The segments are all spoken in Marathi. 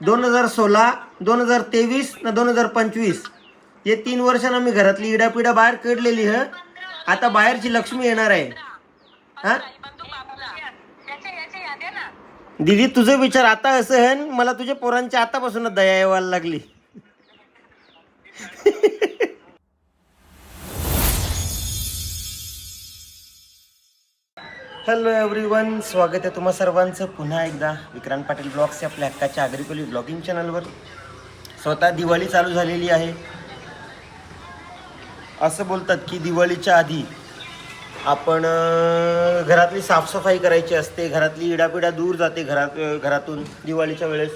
दोन हजार सोळा दोन हजार तेवीस ना दोन हजार पंचवीस. हे तीन वर्षानं मी घरातली इडापिडा बाहेर काढलेली ह. आता बाहेरची लक्ष्मी येणार आहे. हा? दीदी तुझे विचार आता असं आहे मला तुझ्या पोरांच्या आतापासूनच दया यायला लागली. हॅलो एव्हरीवन स्वागत आहे तुम्हा सर्वांचं. पुन्हा एकदा विक्रांत पाटील ब्लॉग्स या आपल्या हक्काच्या आग्रिकोली ब्लॉगिंग चॅनलवर स्वतः दिवाळी चालू झालेली आहे. असं बोलतात की दिवाळीच्या आधी आपण घरातली साफसफाई करायची असते. घरातली इडापिडा दूर जाते घरात घरातून दिवाळीच्या वेळेस.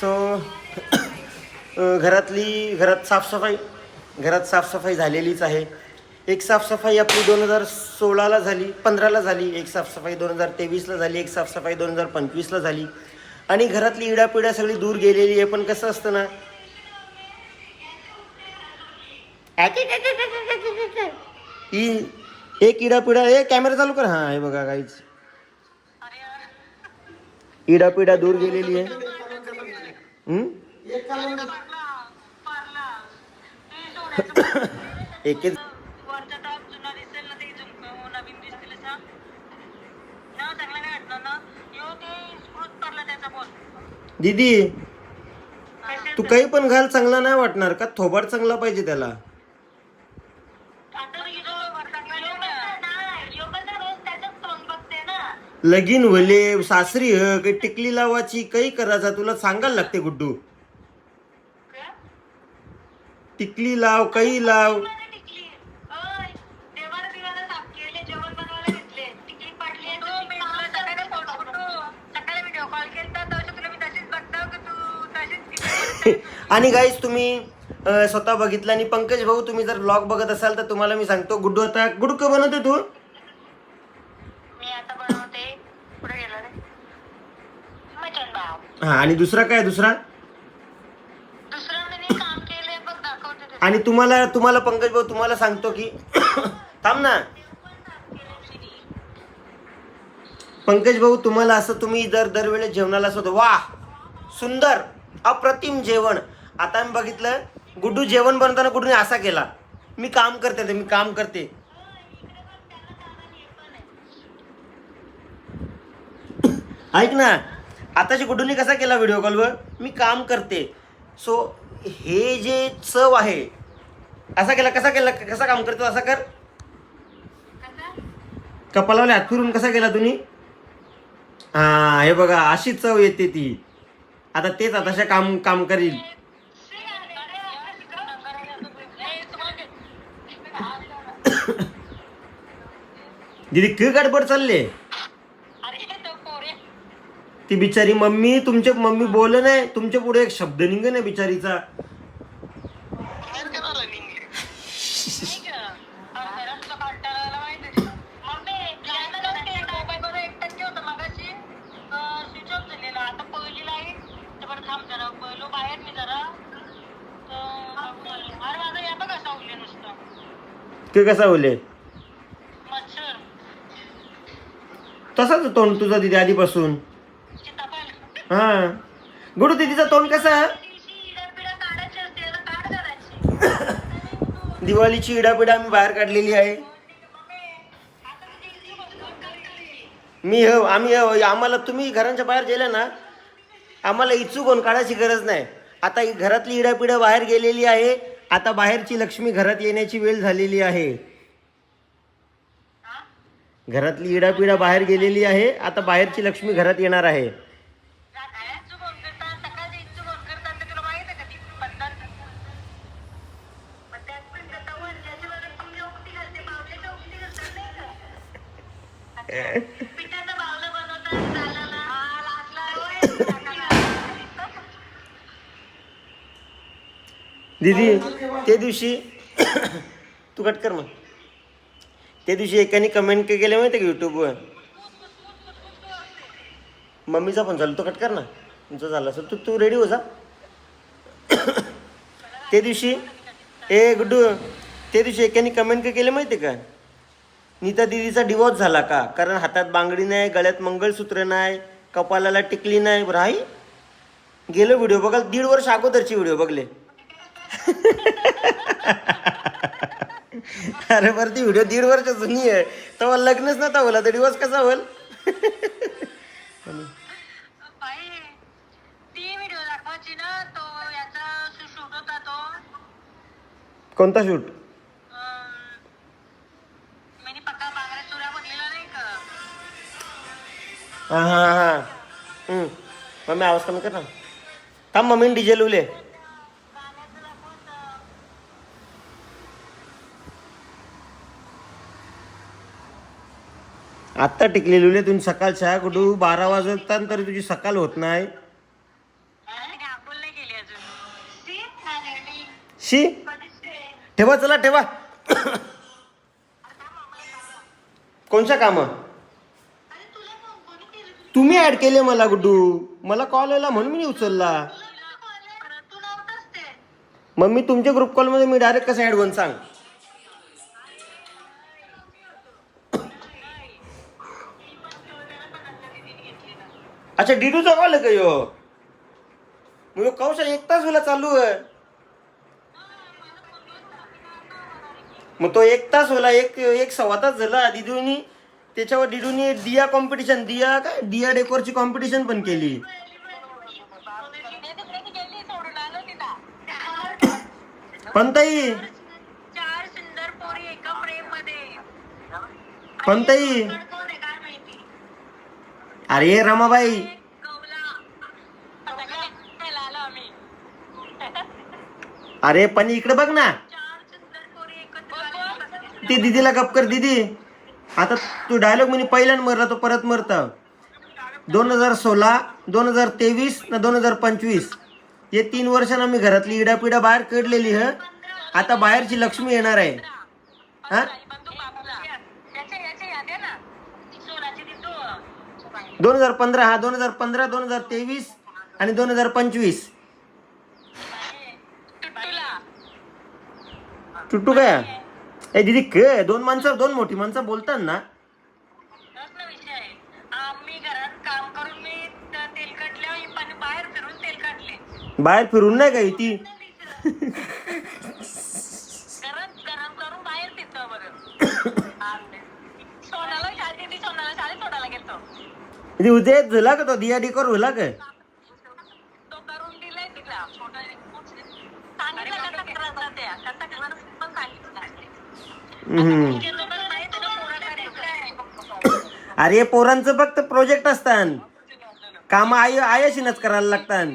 सो घरातली घरात साफसफाई घरात साफसफाई झालेलीच आहे. एक साफसफाई आपली दोन हजार सोळाला झाली पंधराला झाली एक साफसफाई दोन हजार तेवीसला झाली एक साफसफाई दोन हजार पंचवीसला झाली. आणि घरातली इडापिडा सगळी दूर गेलेली आहे पण कसं असतं ना? ही एक इडापिडा ए कॅमेरा चालू कर. हा हे बघा काहीच इडापिडा दूर गेलेली आहे. जुना दिसेल ना ते दीदी काही पण घाल चांगला नाही वाटणार का? थोबाड चांगला पाहिजे त्याला. लगीन वले सासरी ह काही टिकली लावायची काही करायचा तुला सांगायला लागते गुड्डू. टिकली लाव काही लाव. आणि गाईज तुम्ही स्वतः बघितलं आणि पंकज भाऊ तुम्ही जर ब्लॉग बघत असाल तर तुम्हाला मी सांगतो गुड्डू आता गुड्डू का बनवते तू? हा आणि दुसरा काय दुसरं मी काम केले बघ दाखवते तुला. आणि तुम्हाला तुम्हाला पंकज भाऊ तुम्हाला सांगतो की थांब ना. पंकज भाऊ तुम्हाला असं तुम्ही जर दरवेळेस जेवणाला असं वा सुंदर अप्रतिम जेवण. आता मी बघितलं गुड्डू जेवण बनवताना गुड्डूने असा केला. मी काम करते ते मी काम करते. ऐक ना आताच्या गुड्डूने कसा केला व्हिडिओ कॉलवर मी काम करते. सो हे जे चव आहे असा केला कसा केला कसा काम करतो असा कर. कपालावले हात फिरून कसा केला तुम्ही? हा हे बघा अशी चव येते ती. आता तेच आताशा काम काम करील. दीदी क गडबड चालले ती बिचारी मम्मी तुमच्या मम्मी बोल नाही तुमच्यापुढे एक शब्द निघ नाही बिचारीचा. की कसा बोले तसाच तोंड तुझा दिदी आधीपासून. हा. गुडू दिदीचा तोंड कसा? दिवाळीची इडापिडा आम्ही बाहेर काढलेली आहे. मी हो आम्ही हो आम्हाला तुम्ही घरांच्या बाहेर गेले ना आम्हाला इच्छुक होऊन काढायची गरज नाही. आता घरातली इडापिडा बाहेर गेलेली आहे. आता बाहेरची लक्ष्मी घरात येण्याची वेळ झालेली आहे. घरातली इडापिडा बाहेर गेलेली आहे. आता बाहेरची लक्ष्मी घरात येणार आहे. दीदी ते दिवशी तू कट कर मग. त्या दिवशी एकाने कमेंट केले माहिती का यूट्यूबवर मम्मीचा पण झालं तो कट कर ना. तुमचा झाला असेल तू तू रेडी हो जा. त्या दिवशी ए गुड्डू त्या दिवशी एकाने कमेंट केले माहिती का? नीता दिदीचा डिवोर्स झाला का? कारण हातात बांगडी नाही गळ्यात मंगळसूत्र नाही कपालाला टिकली नाही. आई गेलो व्हिडिओ बघाल दीड वर्ष अगोदरची व्हिडिओ बघले. अरे बरं ती व्हिडिओ दीड वर्ष जुनी आहे. तेव्हा लग्नच नव्हता होला तर डिवोर्स कसा होईल? कोणता शूट हां हां हां. हम्म. मम्मी आवाज कमी कर ना. थांब मम्मीने डीजे दाखवतं आत्ता टिकले लुले तुम्ही सकाळच्या कुठू बारा वाजतात तरी तुझी सकाळ होत नाही. शी? ठेवा चला ठेवा. कोणच्या काम अरे तुला कोण कोणी केलं तुम्ही ऍड केले मला गुड्डू. मला कॉल आला म्हणून मी उचलला. मग मी तुमच्या ग्रुप कॉलमध्ये मी डायरेक्ट कसं ऍड होऊन सांग? अच्छा डिडूचा कॉल आहे का यो? मग कौशल एक तास तुला चालू आहे. मग तो एक तास होला एक एक सव्वा तास झाला दिदूनी त्याच्यावर दिदूनी दिया कॉम्पिटिशन दिया काय? दिया डेकोरची कॉम्पिटिशन पण केली. पंताई. पंताई. अरे रमाबाई. अरे पण इकडे बघ ना. ती दिदीला गप कर दिदी. आता तू डायलॉग म्हणे पहिल्यान मरला तो परत मरता. दोन हजार सोळा दोन हजार तेवीस ना दोन हजार पंचवीस. हे तीन वर्षांना मी घरातली इडापिडा बाहेर काढलेली ह? आता बाहेरची लक्ष्मी येणार आहे. हा? दोन हजार पंधरा हा दोन हजार पंधरा दोन हजार तेवीस आणि दोन हजार पंचवीस. टुट्टू काय? ए दिदी क? दोन माणसं दोन मोठी माणसं बोलतात ना तोच ना विषय आहे. आम्ही घरात काम करून मी त- तेल काढले पण बाहेर फिरून तेल काढले. बाहेर फिरून नाही का ती? गरम करून बाहेर तिथं बरं सोनाला शाळेत सोनाला शाळेत सोडायला गेलतो. ती उद्या झाला का तो दिया डिकोर होला का? अरे पोरांचं फक्त प्रोजेक्ट असतात काम आय आयशीनच करायला लागतात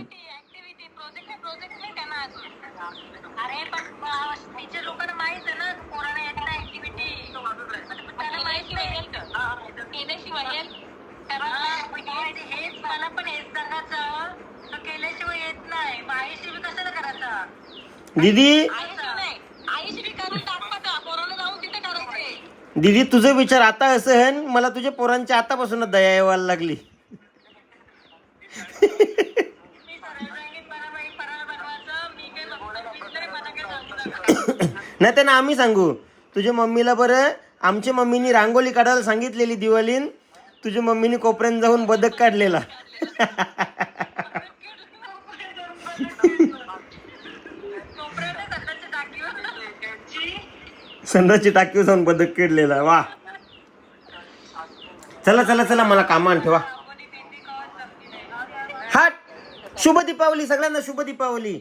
दीदी? दीदी तुझे विचार आता असं हन मला तुझ्या पोरांच्या आतापासूनच दया यायला लागली. नाही त्यांना आम्ही सांगू. तुझ्या मम्मीला बरं आमच्या मम्मीनी रांगोळी काढायला सांगितलेली दिवाळीन. तुझ्या मम्मीनी कोपऱ्यात जाऊन बदक काढलेला. संध्याची टाकी जाऊन जाऊन बदक आहे. वा. चला चला चला मला कामान ठेवा. हा शुभ दीपावली सगळ्यांना शुभ दीपावली.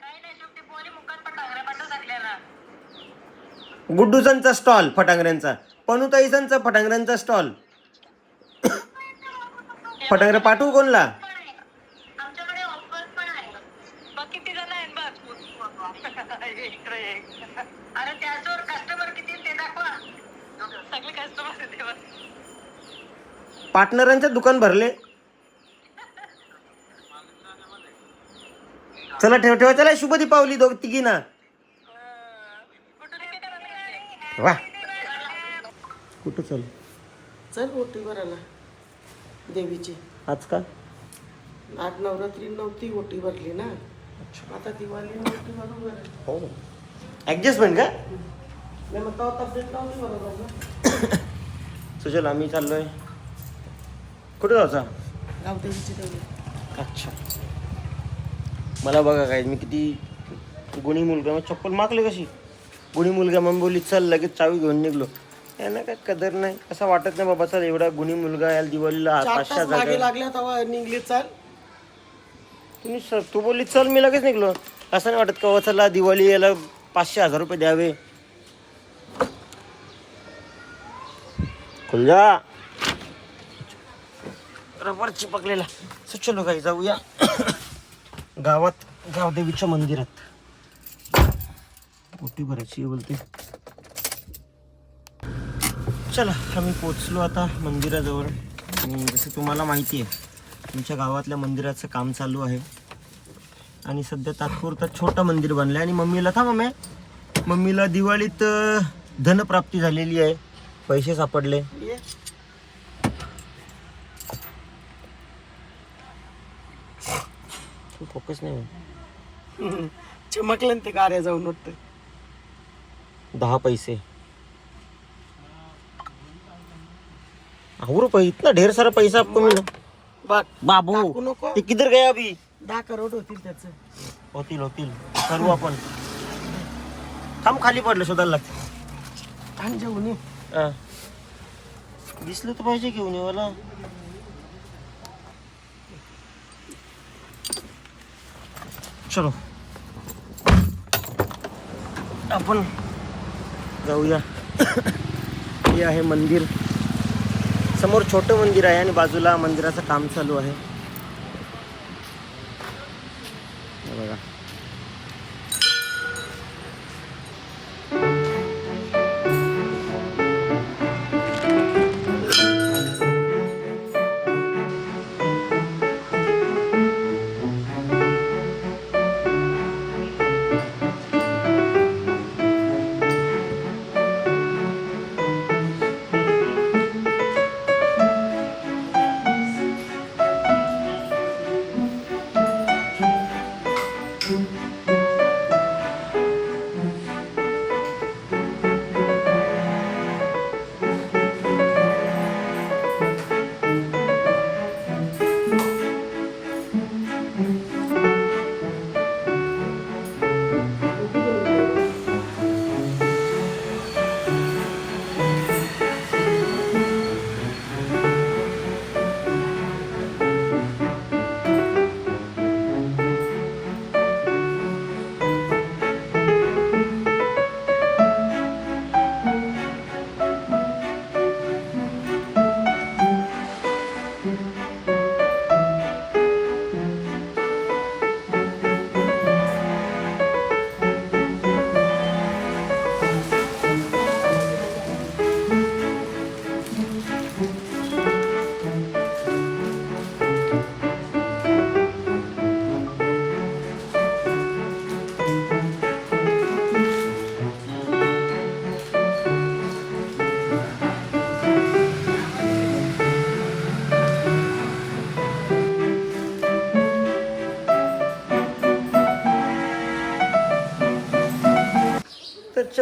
काही गुड्डूसांचा स्टॉल फटांगऱ्यांचा. पणुताईसांचा फटांगऱ्यांचा स्टॉल फटांगऱ्या पाठवू कोणला पण आहे. आमच्याकडे ऑफर पण आहे बघ किती जण आहेत बघ इकडे एक. अरे त्याच्यावर कस्टमर किती आहेत ते दाखवा सगळे कस्टमर ते बघ पार्टनरांचे दुकान भरले. चला ठेव ठेवा चला शुभ दीपावली दोघ तिघी ना. वा. कुठं चालू? चल ओटी भरायला देवीची. आज का? आज नवरात्री नव्हती ओटी भरली ना. आता दिवाळी ओटी भरू बरं हो. ऍडजस्टमेंट का? नाही मग तब्येत नव्हती बरोबर सुजल आम्ही चाललोय. कुठे जायचा? गावदेवीची देवी अच्छा. मला बघा काय मी किती गुणी मुलगा मग चप्पल मागली कशी? गुणी मुलगा मग बोलली चल लगेच चावी घेऊन निघलो. यांना काय कदर नाही. असं वाटत नाही बाबा चल एवढा गुणी मुलगा याला दिवाळीला चार पाचशा तास मागे जागा लागल्या तेव्हा निघली चाल. तुम्ही स- तू बोलली चल मी लगेच निघलो. असं नाही वाटत का "हो, चला दिवाळी याला पाचशे हजार रुपये द्यावे. खुलजा. रबर चिपकलेला. सो चलो काही जाऊया. गावात गावदेवीच्या मंदिरात. पोटी भरायची बोलते. चला आम्ही पोचलो आता मंदिराजवळ. जसं तुम्हाला माहिती आहे तुमच्या गावातल्या मंदिराचं काम चालू आहे. आणि सध्या तात्पुरतं छोटं मंदिर बनलं आहे आणि मम्मीला था मम्मी. मम्मीला दिवाळीत धनप्राप्ती झालेली आहे. पैसे सापडले. ये फोकस नाही होत. चमकलं ना ते गाड्या जाऊन वाटतं. दहा पैसे. और रुपये इतना ढेर सारा पैसा आपको मिला. बघ बाबू नको. ते किधर गया अभी? दहा करोड होतील त्याचं. होतील होतील. करू आपण. थांब खाली पडलं शोधायला लागते. आणि जेवण. हा. दिसलं तर पाहिजे घेऊन ये चलो। आपण जाऊया. हे आहे मंदिर. समोर छोटं मंदिर आहे आणि बाजूला मंदिराचं काम चालू आहे.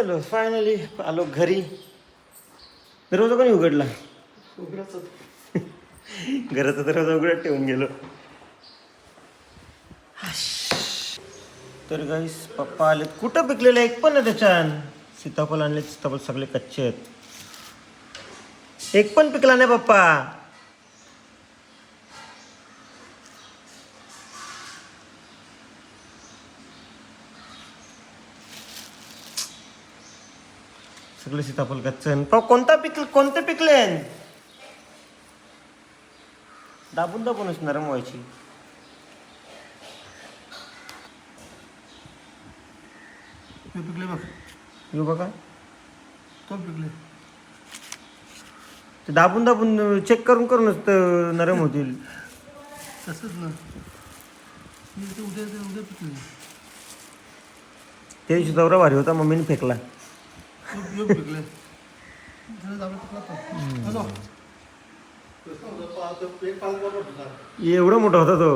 चलो फायनली आलो घरी. दरवाजा कोणी उघडला? घराचा दरवाजा उघडत ठेवून गेलो. तर गाईस पप्पा आलेत. कुठं पिकलेलं? एक पण नाही त्याच्यान सीताफळ आणले सीताफळ सगळे कच्चे आहेत. एक पण पिकला नाही पप्पा. सगळे सीताफळ कच्चे आहेत. पाव कोणता पिकल कोणते पिकले दाबून दाबूनच नरम व्हायची हे पिकले बघ. यो बघा. तो पिकले. ते दाबून दाबून चेक करून करूनच तर नरम होतील तसंच ना. मी ते उद्या ते उद्या पिकले. दिवशी दौरा भारी होता मम्मीने फेकला. एवढा मोठा होता तो.